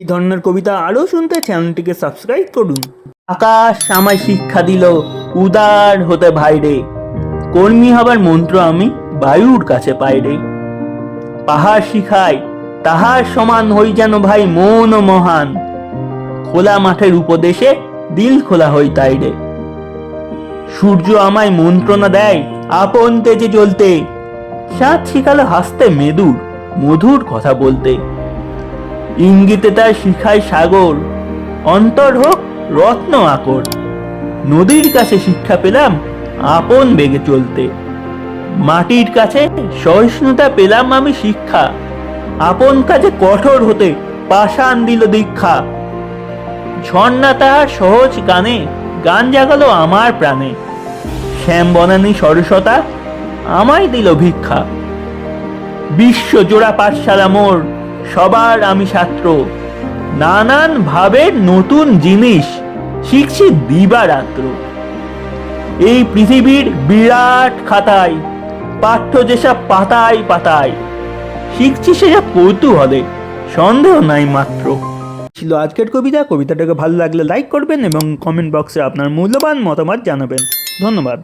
এই ধরনের কবিতা আরও শুনতে চ্যানেলটিকে সাবস্ক্রাইব করুন। আকাশ আমায় শিক্ষা দিল, উদার হতে ভাইরে কর্মী হবার মন্ত্র আমি বায়ুর কাছে পাইরে পাহাড় শিখায় তাহার সমান হই যেন ভাই মন ও মহান। খোলা মাঠের উপদেশে দিল খোলা হই তাইরে সূর্য আমায় মন্ত্রণা দেয়, আপন তেজে জ্বলতে। সাত শিখালো হাসতে মেদুর, মধুর কথা বলতে। ইঙ্গিতে তার শিখায় সাগর। অন্তর হোক রত্ন আকর। নদীর কাছে শিক্ষা পেলাম আপন বেগে চলতে। মাটির কাছে সহিষ্ণুতা পেলাম আমি শিক্ষা। আপন কাজে কঠোর হতে পাষাণ দিল দীক্ষা। ঝর্ণা তাহার সহজ গানে গান জাগালো আমার প্রাণে। শ্যাম বনানী সরসতা আমায় দিল ভিক্ষা। বিশ্ব জোড়া পাঠশালা মোর সবার আমি ছাত্র নানান ভাবের নতুন জিনিস শিখছি দিবারাত্র। এই পৃথিবীর বিরাট খাতায়, পাঠ্য যেসব পাতায় পাতায়, শিখছি সেসব কৌতূহলে, সন্দেহ নাই মাত্র। ছিল আজকের কবিতা। কবিতাটাকে ভালো লাগলে লাইক করবেন এবং কমেন্ট বক্সে আপনার মূল্যবান মতামত জানাবেন। ধন্যবাদ।